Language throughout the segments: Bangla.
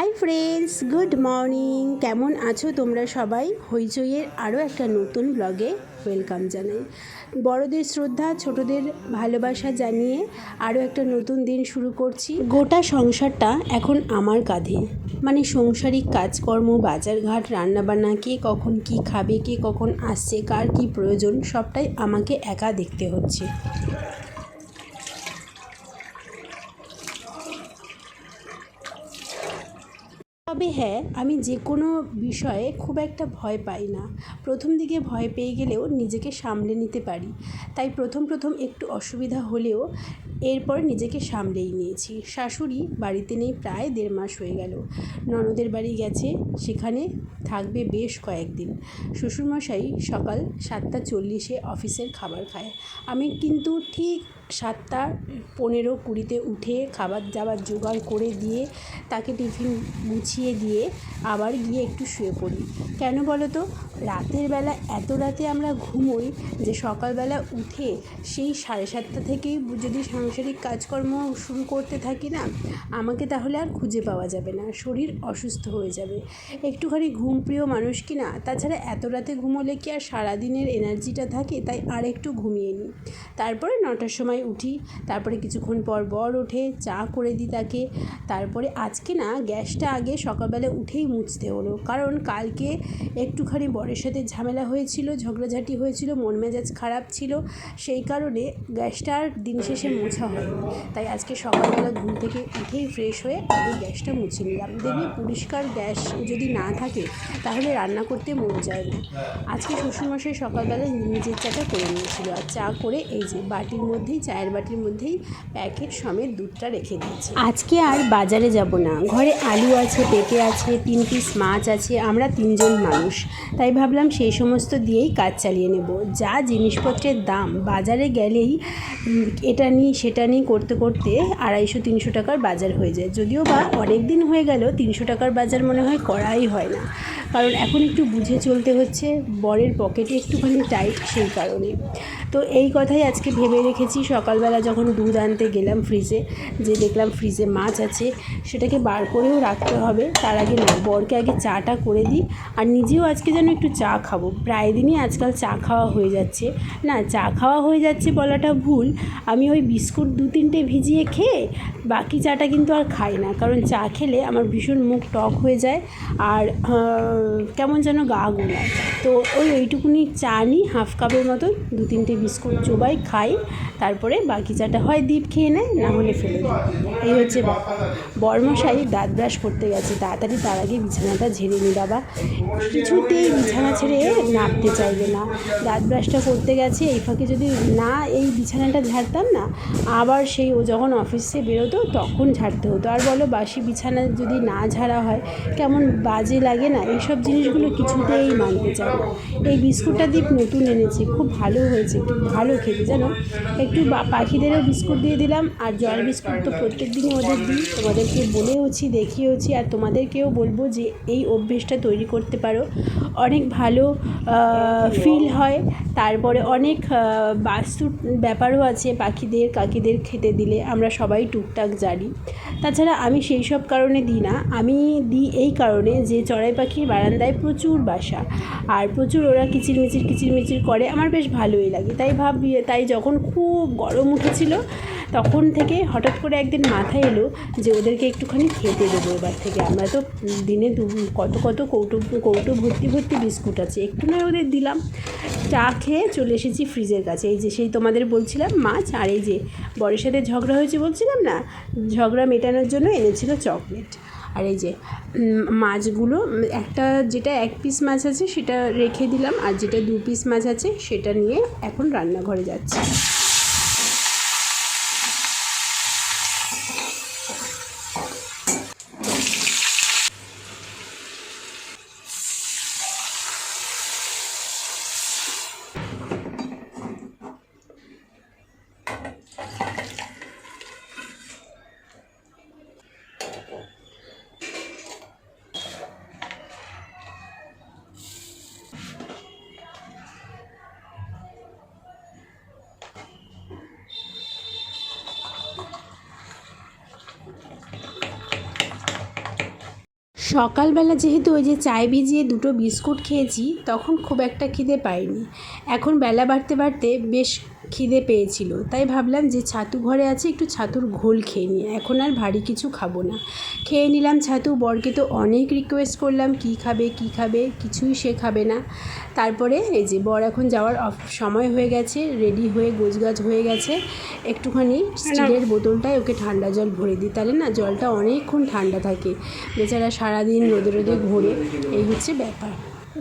হাই ফ্রেন্ডস গুড মর্নিং কেমন আছো তোমরা সবাই? হইচইয়ের আরও একটা নতুন ব্লগে ওয়েলকাম জানাই। বড়দের শ্রদ্ধা, ছোটদের ভালোবাসা জানিয়ে আরও একটা নতুন দিন শুরু করছি। গোটা সংসারটা এখন আমার কাঁধে। মানে সংসারিক কাজকর্ম, বাজারঘাট, রান্নাবান্না, কে কখন কি খাবে, কে কখন আসছে, কার কি প্রয়োজন, সবটাই আমাকে একা দেখতে হচ্ছে। তবে হ্যাঁ আমি যে কোনো বিষয়ে খুব একটা ভয় পাই না। প্রথম দিকে ভয় পেয়ে গেলেও নিজেকে সামলে নিতে পারি। তাই প্রথম প্রথম একটু অসুবিধা হলেও এরপর নিজেকে সামলেই নিয়েছি। শাশুড়ি বাড়িতে নেই, প্রায় দেড় মাস হয়ে গেল। ননদের বাড়ি গেছে, সেখানে থাকবে বেশ কয়েকদিন। শ্বশুরমশাই সকাল সাতটা চল্লিশে অফিসের খাবার খায়। আমি কিন্তু ঠিক সাতটা পনেরো কুড়িতে উঠে খাবার দাবার জোগাড় করে দিয়ে তাকে টিফিন গুছিয়ে দিয়ে আবার গিয়ে একটু শুয়ে পড়ি। কেন বলো তো? রাতের বেলা এত রাতে আমরা ঘুমোই যে সকালবেলা উঠে সেই সাড়ে সাতটা থেকেই যদি সাংসারিক কাজকর্ম শুরু করতে থাকি না, আমাকে তাহলে আর খুঁজে পাওয়া যাবে না, শরীর অসুস্থ হয়ে যাবে। একটুখানি ঘুমপ্রিয় মানুষ কি না? তাছাড়া এত রাতে ঘুমোলে কি আর সারাদিনের এনার্জিটা থাকে? তাই আর একটু ঘুমিয়ে নিই। তারপরে নটার সময় উঠি, তারপরে কিছুক্ষণ পর বর ওঠে, চা করে দিই তাকে। তারপরে আজকে না গ্যাসটা আগে সকালবেলা উঠেই মুছতে হলো। কারণ কালকে একটুখানি বরের সাথে ঝামেলা হয়েছিল, ঝগড়াঝাটি হয়েছিল, মন মেজাজ খারাপ ছিল। সেই কারণে গ্যাসটা আর দিন শেষে মোছা হয়নি। তাই আজকে সকালবেলা ঘুম থেকে উঠেই ফ্রেশ হয়ে আগে গ্যাসটা মুছে নিলাম। দেখবি পরিষ্কার গ্যাস যদি না থাকে, তাহলে রান্না করতে মন যায় না। আজকে শ্বশুরমশাই সকালবেলা নিজের চাটা করে নিয়েছিল। আর চা করে এই যে বাটির মধ্যেই চায়ের বাটির মধ্যেই প্যাকেট সমেত দুধটা রেখে দিয়েছি। আজকে আর বাজারে যাব না। ঘরে আলু আছে, পেঁপে আছে, তিন পিস মাছ আছে, আমরা তিনজন মানুষ। তাই ভাবলাম সেই সমস্ত দিয়েই কাজ চালিয়ে নেব। যা জিনিসপত্রের দাম, বাজারে গেলেই এটা নিই, সেটা নিই করতে করতে আড়াইশো, তিনশো টাকার বাজার হয়ে যায়। যদিও বা অনেক দিন হয়ে গেল, তিনশো টাকার বাজার মনে হয় করাই হয় না। কারণ এখন একটু বুঝে চলতে হচ্ছে, বরের পকেটে একটুখানি টাইট সেই কারণে। তো এই কথাই আজকে ভেবে রেখেছি সকালবেলা যখন দুধ আনতে গেলাম ফ্রিজে যে দেখলাম ফ্রিজে মাছ আছে, সেটাকে বার করেও রাখতে হবে। তার আগে না, বরকে আগে চাটা করে দিই। আর নিজেও আজকে যেন একটু চা খাব। প্রায় দিনই আজকাল চা খাওয়া হয়ে যাচ্ছে। না, চা খাওয়া হয়ে যাচ্ছে বলাটা ভুল। আমি ওই বিস্কুট দু তিনটে ভিজিয়ে খেয়ে বাকি চাটা কিন্তু আর খাই না। কারণ চা খেলে আমার ভীষণ মুখ টক হয়ে যায় আর কেমন যেন গা গোলায়। তো ওই ওইটুকুনি চা নিই, হাফ কাপের মতন দু তিনটে বিস্কুট চোবাই খাই। তারপরে বাকি চাটা হয় দ্বীপ খেয়ে নেয়, না হলে ফেলে দেয়। এই হচ্ছে বর্মশাই দাঁত ব্রাশ করতে গেছে। তাড়াতাড়ি তার আগে বিছানাটা ঝেড়ে নি বাবা। কিছুতেই বিছানা ছেড়ে নামতে চাইবে না। দাঁত ব্রাশটা করতে গেছে, এই ফাঁকে যদি না এই বিছানাটা ঝাড়তাম না, আবার সেই ও যখন অফিসে বেরোতো তখন ঝাড়তে হতো। আর বলো, বাসি বিছানা যদি না ঝাড়া হয়, কেমন বাজে লাগে না? এইসব জিনিসগুলো কিছুতেই মানতে চায় না। এই বিস্কুটটা দীপ নতুন এনেছে, খুব ভালো হয়েছে ভালো খেতে জানো। একটু পাখিদেরও বিস্কুট দিয়ে দিলাম, আর জল বিস্কুট তো প্রত্যেক দিনই ওদের দিই। তোমাদেরকে বলেওছি দেখিয়েওছি আর তোমাদেরকেও বলব যে এই অভ্যেসটা তৈরি করতে পারো। অনেক ভালো ফিল হয়। তারপরে অনেক বাস্তুর ব্যাপারও আছে পাখিদের, কাকিদের খেতে দিলে। আমরা সবাই টুকটাক জানি। তাছাড়া আমি সেই সব কারণে দিই না। আমি দিই এই কারণে যে চড়াই পাখির বারান্দায় প্রচুর বাসা, আর প্রচুর ওরা কিচিরমিচির কিচিরমিচির করে। আমার বেশ ভালোই লাগে। তাই ভাবি, তাই যখন খুব গরম উঠেছিল, তখন থেকে হঠাৎ করে একদিন মাথায় এলো যে ওদেরকে একটুখানি খেতে দেবো এবার থেকে। আমরা তো দিনে দু, কত কত কৌটো কৌটো ভর্তি ভর্তি বিস্কুট আছে। একটু নয় ওদের দিলাম। চা খেয়ে চলে এসেছি ফ্রিজের কাছে। এই যে সেই তোমাদের বলছিলাম, মাছ আর এই যে বরের সাথে ঝগড়া হয়েছে বলছিলাম না? ঝগড়া মেটানোর জন্য এনেছিল চকলেট। আর এই যে মাছগুলো, একটা যেটা এক পিস মাছ আছে সেটা রেখে দিলাম, আর যেটা দু পিস মাছ আছে সেটা নিয়ে এখন রান্নাঘরে যাচ্ছি। সকালবেলা যেহেতু ওই যে চায় ভিজিয়ে দুটো বিস্কুট খেয়েছি তখন খুব একটা খিদে পাইনি। এখন বেলা বাড়তে বাড়তে বেশ খিদে পেয়েছিল। তাই ভাবলাম যে ছাতু ঘরে আছে একটু ছাতুর ঘোল খেয়ে নিই। এখন আর ভারী কিছু খাব না। খেয়ে নিলাম ছাতু বরকে তো অনেক রিকোয়েস্ট করলাম কী খাবে কী খাবে কিছুই সে খাবে না। তারপরে এই যে বর এখন যাওয়ার সময় হয়ে গেছে রেডি হয়ে গোছগাছ হয়ে গেছে। একটুখানি স্টিলের বোতলটায় ওকে ঠান্ডা জল ভরে দিই। তাহলে না জলটা অনেকক্ষণ ঠান্ডা থাকে। বেচারা সারাদিন রোদে রোদে ঘোরে, এই হচ্ছে ব্যাপার।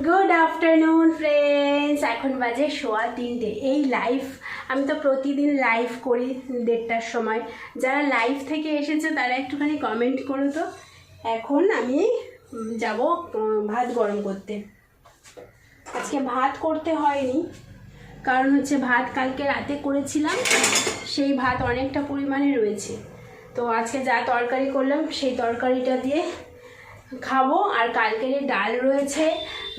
গুড আফটারনুন ফ্রেন্ডস এখন বাজে সোয়া তিনটে। এই লাইভ আমি তো প্রতিদিন লাইভ করি দেড়টার সময়। যারা লাইভ থেকে এসেছে, তারা একটুখানি কমেন্ট করো তো। এখন আমি যাব ভাত গরম করতে। আজকে ভাত করতে হয়নি। কারণ হচ্ছে ভাত কালকে রাতে করেছিলাম। সেই ভাত অনেকটা পরিমাণে রয়েছে। তো আজকে যা তরকারি করলাম, সেই তরকারিটা দিয়ে খাব। আর কালকের ডাল রয়েছে,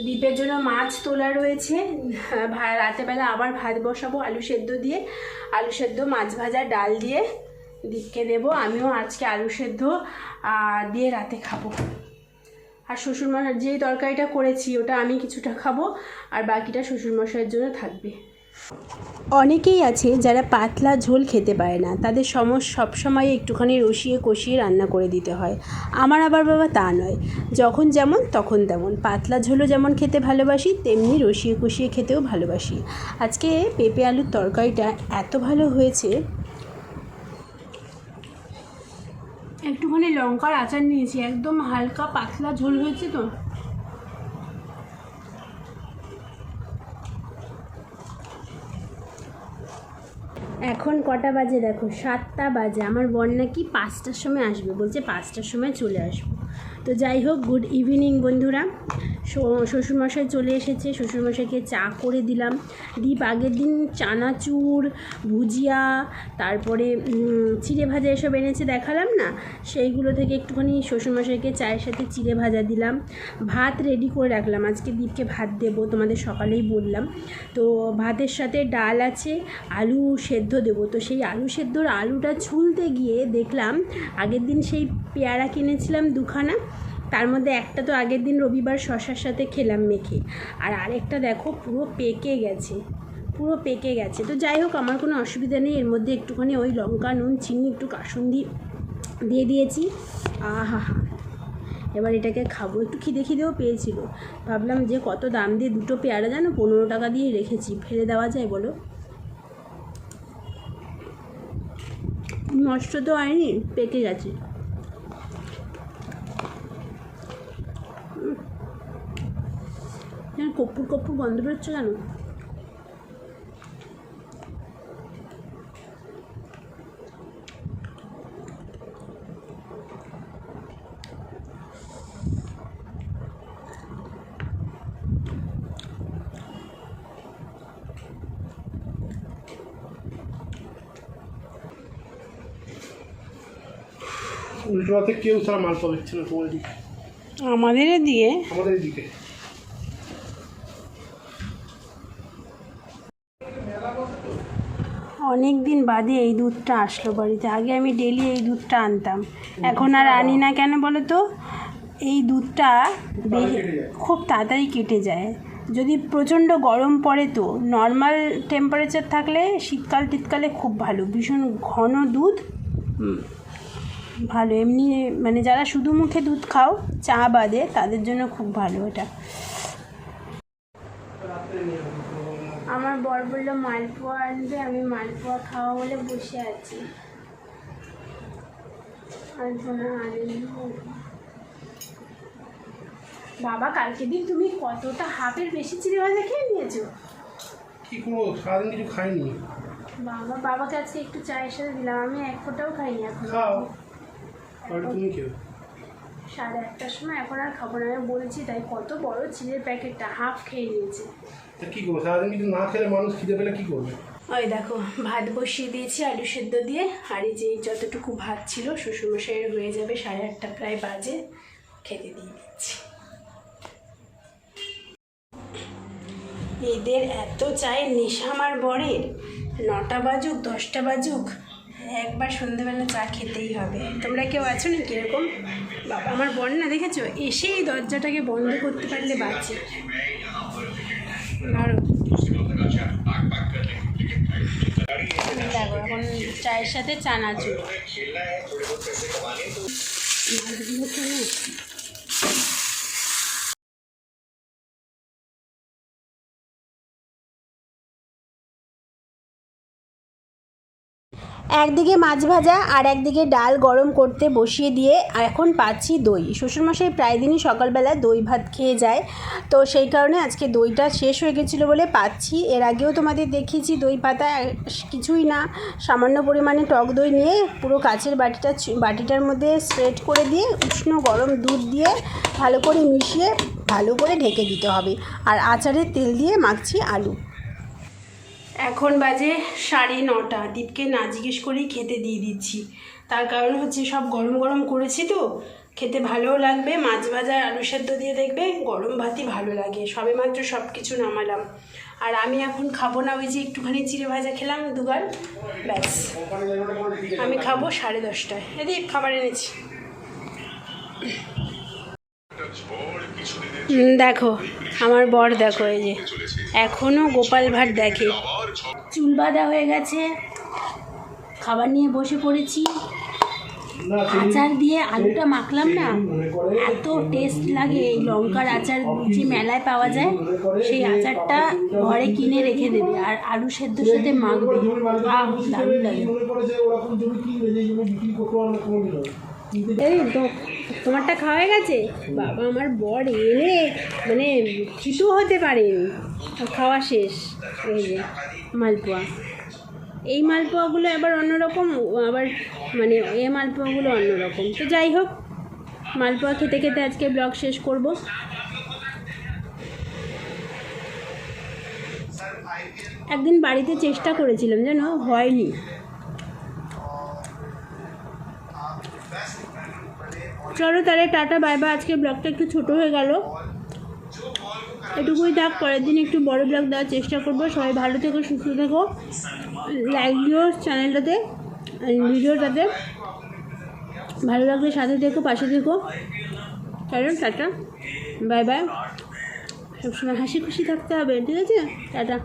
দ্বীপের জন্য মাছ তোলা রয়েছে। রাতেবেলা আবার ভাত বসাবো আলু সেদ্ধ দিয়ে। আলু সেদ্ধ, মাছ ভাজা, ডাল দিয়ে দ্বীপকে দেবো। আমিও আজকে আলু সেদ্ধ দিয়ে রাতে খাব। আর শ্বশুরমশাই যে তরকারিটা করেছি, ওটা আমি কিছুটা খাব। আর বাকিটা শ্বশুরমশাইয়ের জন্য থাকবে। অনেকেই আছে যারা পাতলা ঝোল খেতে পারে না। তাদের সমস, সবসময় একটুখানি রসিয়ে কষিয়ে রান্না করে দিতে হয়। আমার আবার বাবা তা নয়। যখন যেমন তখন তেমন। পাতলা ঝোলও যেমন খেতে ভালোবাসি, তেমনি রসিয়ে কষিয়ে খেতেও ভালোবাসি। আজকে পেঁপে আলুর তরকারিটা এত ভালো হয়েছে। একটুখানি লঙ্কার আচার নিয়েছি। একদম হালকা পাতলা ঝোল হয়েছে তো। এখন কটা বাজে দেখো? সাতটা বাজে। আমার বর নাকি পাঁচটার সময় আসবে। বলছে পাঁচটার সময় চলে আসব। তো যাই হোক গুড ইভিনিং বন্ধুরা। শ্বশুরমশাই চলে এসেছে। শ্বশুরমশাইকে চা করে দিলাম। দীপ, আগের দিন চানাচুর, ভুজিয়া, তারপরে চিড়ে ভাজা এসব এনেছে দেখালাম না? সেইগুলো থেকে একটুখানি শ্বশুরমশাইকে চায়ের সাথে চিড়ে ভাজা দিলাম। ভাত রেডি করে রাখলাম। আজকে দীপকে ভাত দেবো, তোমাদের সকালেই বললাম। তো ভাতের সাথে ডাল আছে, আলু সেদ্ধ দেবো। তো সেই আলু সেদ্ধর আলুটা ছুলতে গিয়ে দেখলাম আগের দিন সেই পেয়ারা কিনেছিলাম দুখানা। তার মধ্যে একটা তো আগের দিন রবিবার শশার সাথে খেলাম মেখে। আর আরেকটা দেখো, পুরো পেকে গেছে। পুরো পেকে গেছে। তো যাই হোক, আমার কোনো অসুবিধা নেই। এর মধ্যে একটুখানি ওই লঙ্কা, নুন, চিনি, একটু কাসুন্দি দিয়ে দিয়েছি। আহা হা। এবার এটাকে খাব। একটু খিদে খিদেও পেয়েছিল। ভাবলাম যে কত দাম দিয়ে দুটো পেয়ারা জানো? পনেরো টাকা দিয়ে রেখেছি। ফেলে দেওয়া যায় বলো? নষ্ট তো হয়নি, পেকে গেছে উম। যেন কপ্পুর কপ্পুর গন্ধ বেরোচ্ছে কেন? উল্টোতে কেউ ছাড়া মাল পাচ্ছে না তোমার এদিকে আমাদের দিয়ে আমাদের এদিকে। অনেক দিন বাদে এই দুধটা আসলো বাড়িতে। আগে আমি ডেলি এই দুধটা আনতাম। এখন আর আনি না কেন বলো তো এই দুধটা খুব তাড়াতাড়ি কেটে যায়। যদি প্রচণ্ড গরম পড়ে তো নর্মাল টেম্পারেচার থাকলে শীতকাল টিতকালে খুব ভালো। ভীষণ ঘন দুধ। ভালো। এমনি মানে যারা শুধু মুখে দুধ খাও চা বাদে তাদের জন্য খুব ভালো এটা। আমার বর বলল মালপোয়া আনবে আমি মালপোয়া খাওয়া বলে বসে আছি। বাবা কালকে দিন তুমি কতটা হাফের বেশি চিড়ে ভাজা খেয়ে নিয়েছো? কি করব সারাদিন কিছু খাইনি। বাবা বাবাকে আজকে একটু চায়ের সাথে দিলাম আমি এক ফোঁটাও খাইনি এখন। খাও। তুমি কেউ সাড়ে আটটার সময় এখন আর খাব না আমি বলছি তাই কত বড় চিড়ের প্যাকেটটা হাফ খেয়ে নিয়েছে। তা করব? সারাদিন কিছু না খেলে মানুষ খিদে পেলে কী করবে? ওই দেখো, ভাত বসিয়ে দিয়েছি আলু সেদ্ধ দিয়ে, আর এই যে যতটুকু ভাত ছিল, শ্বশুরমশাইয়ের হয়ে যাবে সাড়ে আটটা প্রায় বাজে, খেতে দিয়ে দিচ্ছি। এদের এত চায়ের নেশা আমার বরের, নটা বাজুক, দশটা বাজুক, একবার সন্ধেবেলা চা খেতেই হবে। তোমরা কেউ আছো না কীরকম বাবা, আমার বর না, দেখেছ? এসেই দরজাটাকে বন্ধ করতে পারলে বাঁচে। দেখো এখন চায়ের সাথে চানাচুর। মাছগুলো একদিকে মাছ ভাজা আর একদিকে ডাল গরম করতে বসিয়ে দিয়ে এখন পাচ্ছি দই। শ্বশুরমশাই প্রায় দিনই সকালবেলা দই ভাত খেয়ে যায়। তো সেই কারণে আজকে দইটা শেষ হয়ে গেছিল বলে পাচ্ছি। এর আগেও তোমাদের দেখিয়েছি দই পাতা কিছুই না। সামান্য পরিমাণে টক দই নিয়ে পুরো কাচের বাটিটা বাটিটার মধ্যে স্প্রেড করে দিয়ে উষ্ণ গরম দুধ দিয়ে ভালো করে মিশিয়ে ভালো করে ঢেকে দিতে হবে। আর আচারের তেল দিয়ে মাখছি আলু। এখন বাজে সাড়ে নটা। দীপকে না জিজ্ঞেস করেই খেতে দিয়ে দিচ্ছি। তার কারণ হচ্ছে সব গরম গরম করেছি তো। খেতে ভালোও লাগবে, মাছ ভাজা, আলু সেদ্ধ দিয়ে দেখবে গরম ভাতই ভালো লাগে। সবে মাত্র সব কিছু নামালাম। আর আমি এখন খাব না, ওই যে একটুখানি চিড়ে ভাজা খেলাম দুবার, ব্যাস। আমি খাব সাড়ে দশটায়। এদিক খাবার এনেছি। দেখো, আমার বর দেখো, এই যে। এখনও গোপাল ভাট দেখে। চুল বাঁধা হয়ে গেছে। খাবার নিয়ে বসে পড়েছি। আচার দিয়ে আলুটা মাখলাম না। এত টেস্ট লাগে এই লঙ্কার আচার যে মেলায় পাওয়া যায় সেই আচারটা ঘরে কিনে রেখে দেবে আর আলু সেদ্ধর সাথে মাখবে। দারুণ লাগে। এই তো তোমারটা খাওয়া গেছে? বাবা আমার বর এনে মানে কিছু হতে পারে। খাওয়া শেষ। এই যে, মালপোয়া। এই মালপোয়াগুলো আবার অন্যরকম, আবার মানে এ মালপোয়াগুলো অন্যরকম। তো যাই হোক, মালপোয়া খেতে খেতে আজকে ব্লগ শেষ করব। একদিন বাড়িতে চেষ্টা করেছিলাম, যেন হয়নি। চলো তাহলে টাটা বাই বাই আজকে ব্লগটা একটু ছোট হয়ে গেল। এটুকুই থাক, পরের দিন একটু বড় ব্লগ দেওয়ার চেষ্টা করব। সবাই ভালো থেকো, সুস্থ থেকো। লাইক দিও চ্যানেলটাতে ভিডিওটাতে ভালো লাগলে সাথে থেকো, পাশে থেকো। চলো, টাটা। বাই বাই সবসময় হাসি খুশি থাকতে হবে, ঠিক আছে? টাটা।